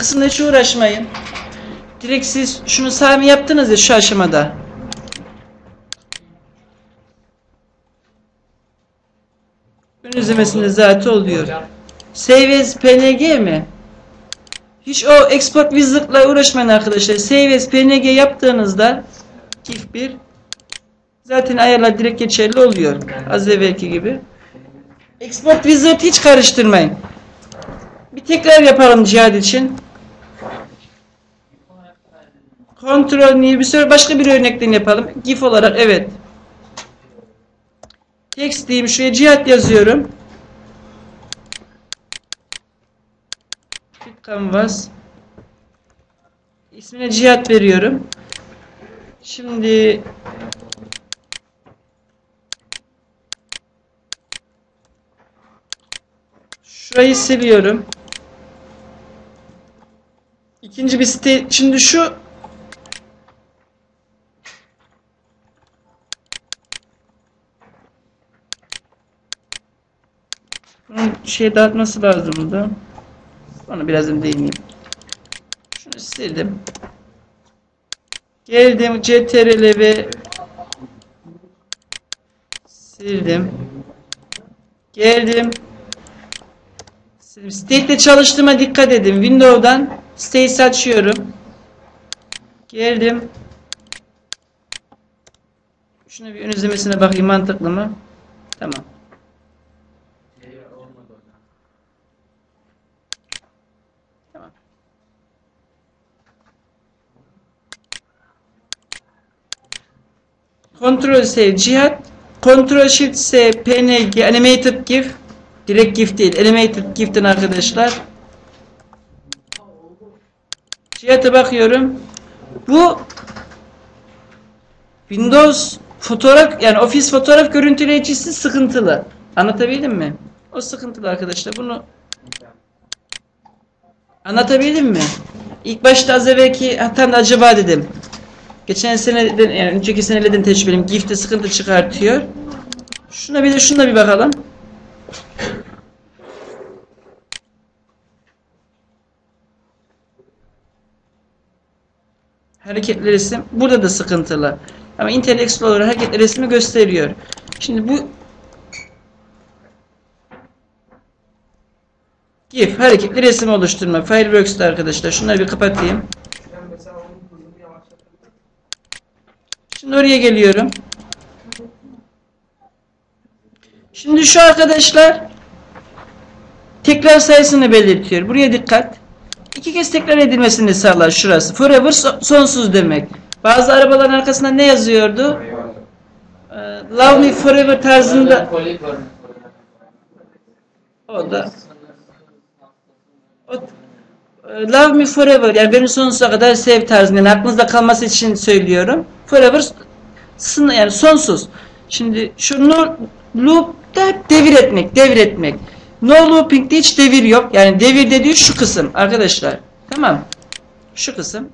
kısımda hiç uğraşmayın. Direkt siz şunu sami yaptınız ya şu aşamada. Ön izlemesinde zaten oluyor. Save PNG mi? Hiç o export wizard'la uğraşmayın arkadaşlar. Save PNG yaptığınızda GIF 1 zaten ayarlar direkt geçerli oluyor. Az evvelki gibi. Export wizard hiç karıştırmayın. Bir tekrar yapalım cihad için. Kontrol sonra başka bir örnekten yapalım. GIF olarak evet. Text diyeyim şuraya cihat yazıyorum. Fit canvas. İsmine cihat veriyorum. Şimdi şurayı siliyorum. İkinci bir site şimdi şu Bunun şey dağıtması lazımdı. Onu birazdan değineyim. Şunu sildim. Geldim CTRL ve sildim. Geldim. Sildim. State'de çalıştığıma dikkat edin. Windows'dan State açıyorum. Geldim. Şuna bir ön izlemesine bakayım mantıklı mı? Tamam. Ctrl S cihat, Ctrl Shift S PNG Animated GIF, direkt GIF değil, Animated GIF'ten arkadaşlar. Cihata bakıyorum. Bu Windows fotoğraf yani Office fotoğraf görüntüleyicisi sıkıntılı. Anlatabildim mi? O sıkıntılı arkadaşlar. Bunu Anlatabildim mi? İlk başta az evvelki hatam da acaba dedim. Geçen seneden yani önceki senelerden tecrübeliyim. GIF'te sıkıntı çıkartıyor. Şuna bir de şuna bir bakalım. Hareketli resim burada da sıkıntılı. Ama Internet Explorer hareketli resmi gösteriyor. Şimdi bu GIF hareketli resim oluşturma. Fireworks'ta arkadaşlar. Şunları bir kapatayım. Şimdi oraya geliyorum. Şimdi şu arkadaşlar tekrar sayısını belirtiyor. Buraya dikkat. İki kez tekrar edilmesini sağlar şurası. Forever so- sonsuz demek. Bazı arabaların arkasında ne yazıyordu? Ee, Love me forever tarzında. O da o, Love me forever yani beni sonsuza kadar sev tarzında yani aklınızda kalması için söylüyorum. Forever sın yani sonsuz. Şimdi şu no loop da hep devir etmek, devir etmek. No looping'de hiç devir yok. Yani devir dediği şu kısım arkadaşlar. Tamam. Şu kısım.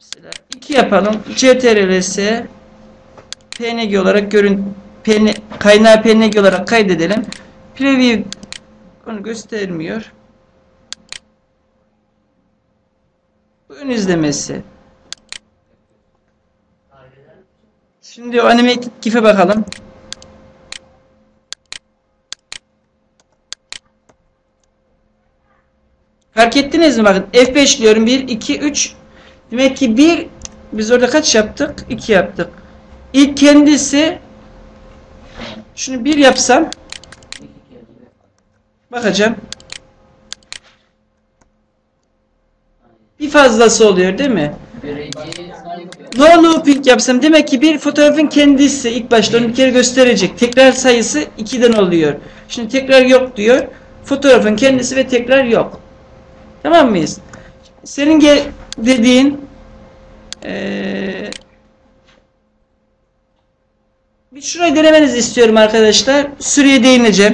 Mesela 2 yapalım. CTRL-S PNG olarak görün PN, kaynağı PNG olarak kaydedelim. Preview onu göstermiyor. Ön izlemesi. Şimdi o animated gif'e bakalım. Fark ettiniz mi? Bakın F5 diyorum. 1, 2, 3. Demek ki 1 biz orada kaç yaptık? 2 yaptık. İlk kendisi şunu 1 yapsam bakacağım. Fazlası oluyor değil mi? No looping yapsam demek ki bir fotoğrafın kendisi ilk başta onu bir kere gösterecek. Tekrar sayısı 2'den oluyor. Şimdi tekrar yok diyor. Fotoğrafın kendisi ve tekrar yok. Tamam mıyız? Senin dediğin ee, bir şurayı denemenizi istiyorum arkadaşlar. Süreye değineceğim.